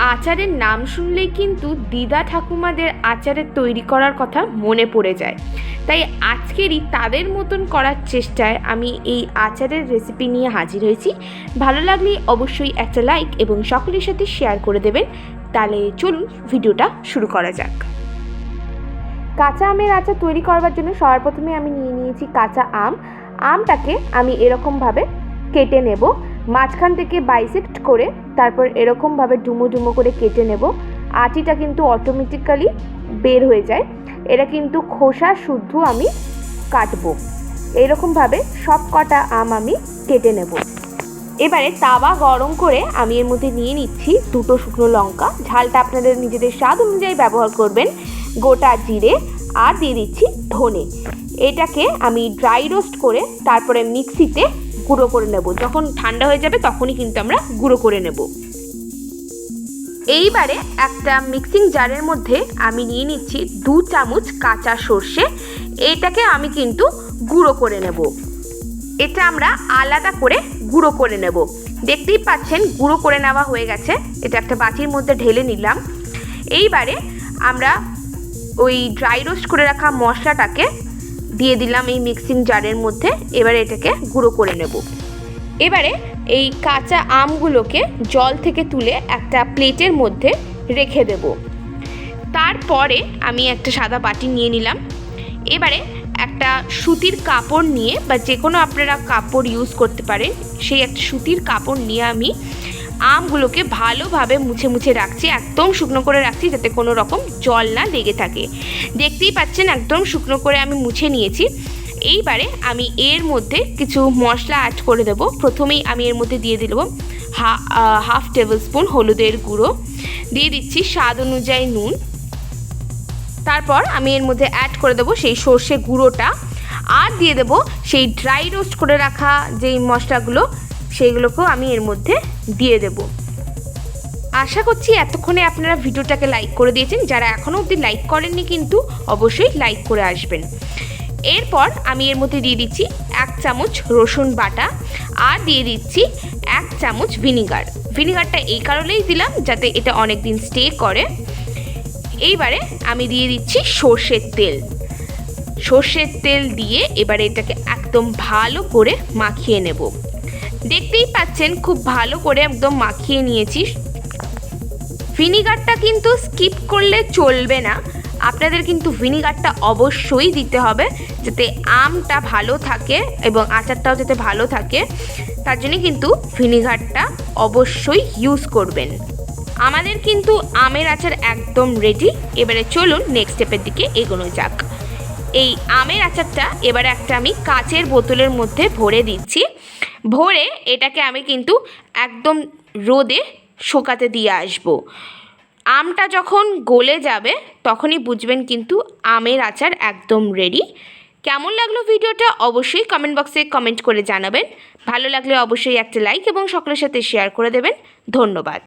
আচারের নাম শুনলেই কিন্তু দিদা ঠাকুমাদের আচারের তৈরি করার কথা মনে পড়ে যায়। তাই আজকেরই তাদের মতন করার চেষ্টায় আমি এই আচারের রেসিপি নিয়ে হাজির হয়েছি। ভালো লাগলে অবশ্যই একটা লাইক এবং সকলের সাথে শেয়ার করে দেবেন। তাহলে চলুন ভিডিওটা শুরু করা যাক। কাঁচা আমের আচার তৈরি করবার জন্য সবার প্রথমে আমি নিয়ে নিয়েছি কাঁচা আম। আমটাকে আমি এরকমভাবে কেটে নেব। মাঝখান থেকে বাইসেক্ট করে তারপর এরকমভাবে ডুমো ডুমো করে কেটে নেব। আটিটা কিন্তু অটোমেটিক্যালি বের হয়ে যায়। এটা কিন্তু খোসা শুদ্ধ আমি কাটবো। এরকমভাবে সব কটা আম আমি কেটে নেব। এবারে তাওয়া গরম করে আমি এর মধ্যে নিয়ে নিচ্ছি দুটো শুকনো লঙ্কা। ঝালটা আপনাদের নিজেদের স্বাদ অনুযায়ী ব্যবহার করবেন। গোটা জিরে আর দিয়ে দিচ্ছি ধনে। এটাকে আমি ড্রাই রোস্ট করে তারপরে মিক্সিতে গুঁড়ো করে নেব। যখন ঠান্ডা হয়ে যাবে তখনই কিন্তু আমরা গুঁড়ো করে নেব। এইবারে একটা মিক্সিং জারের মধ্যে আমি নিয়ে নিচ্ছি দু চামচ কাঁচা সর্ষে। এটাকে আমি কিন্তু গুঁড়ো করে নেব। এটা আমরা আলাদা করে গুঁড়ো করে নেব। দেখতেই পাচ্ছেন গুঁড়ো করে নেওয়া হয়ে গেছে। এটা একটা বাটির মধ্যে ঢেলে নিলাম। এইবারে আমরা ওই ড্রাই রোস্ট করে রাখা মশলাটাকে দিয়ে দিলাম এই মিক্সিং জারের মধ্যে। এবারে এটাকে গুঁড়ো করে নেব। এবারে এই কাঁচা আমগুলোকে জল থেকে তুলে একটা প্লেটের মধ্যে রেখে দেব। তারপরে আমি একটা সাদা বাটি নিয়ে নিলাম। এবারে একটা সুতির কাপড় নিয়ে বা যে কোনো আপনারা কাপড় ইউজ করতে পারেন, সেই একটা সুতির কাপড় নিয়ে আমি আমগুলোকে ভালোভাবে মুছে মুছে রাখছি, একদম শুকনো করে রাখছি যাতে কোনো রকম জল না লেগে থাকে। দেখতেই পাচ্ছেন একদম শুকনো করে আমি মুছে নিয়েছি। এইবারে আমি এর মধ্যে কিছু মশলা অ্যাড করে দেবো। প্রথমেই আমি এর মধ্যে দিয়ে দিল হাফ টেবিল স্পুন হলুদের গুঁড়ো। দিয়ে দিচ্ছি স্বাদ অনুযায়ী নুন। তারপর আমি এর মধ্যে অ্যাড করে দেবো সেই সর্ষে গুঁড়োটা। আর দিয়ে দেবো সেই ড্রাই রোস্ট করে রাখা যেই মশলাগুলো সেইগুলোকেও আমি এর মধ্যে দিয়ে দেব। আশা করছি এতক্ষণে আপনারা ভিডিওটাকে লাইক করে দিয়েছেন। যারা এখনও অবধি লাইক করেননি কিন্তু অবশ্যই লাইক করে আসবেন। এরপর আমি এর মধ্যে দিয়ে দিচ্ছি এক চামচ রসুন বাটা আর দিয়ে দিচ্ছি এক চামচ ভিনিগার। ভিনিগারটা এই কারণেই দিলাম যাতে এটা অনেক দিন স্টে করে। এইবারে আমি দিয়ে দিচ্ছি সর্ষের তেল। সর্ষের তেল দিয়ে এবারে এটাকে একদম ভালো করে মাখিয়ে নেব। দেখতেই পাচ্ছেন, খুব ভালো করে একদম মাখিয়ে নিয়েছি। ভিনিগারটা কিন্তু স্কিপ করলে চলবে না। আপনাদের কিন্তু ভিনিগারটা অবশ্যই দিতে হবে, যাতে আমটা ভালো থাকে এবং আচারটাও যাতে ভালো থাকে। তার জন্য কিন্তু ভিনিগারটা অবশ্যই ইউজ করবেন। আমাদের কিন্তু আমের আচার একদম রেডি এবারে চলুন নেক্সট স্টেপের দিকে এগোনো যাক। এই আমের আচারটা এবারে একটা আমি কাচের বোতলের মধ্যে ভরে দিচ্ছি। ভরে এটাকে আমি কিন্তু একদম রোদে শোকাতে দিয়ে আসব। আমটা যখন গলে যাবে, তখনই বুঝবেন কিন্তু আমের আচার একদম রেডি কেমন লাগল ভিডিওটা অবশ্যই কমেন্ট বক্সে কমেন্ট করে জানাবেন। ভালো লাগলে অবশ্যই একটা লাইক এবং সকলের সাথে শেয়ার করে দেবেন। ধন্যবাদ।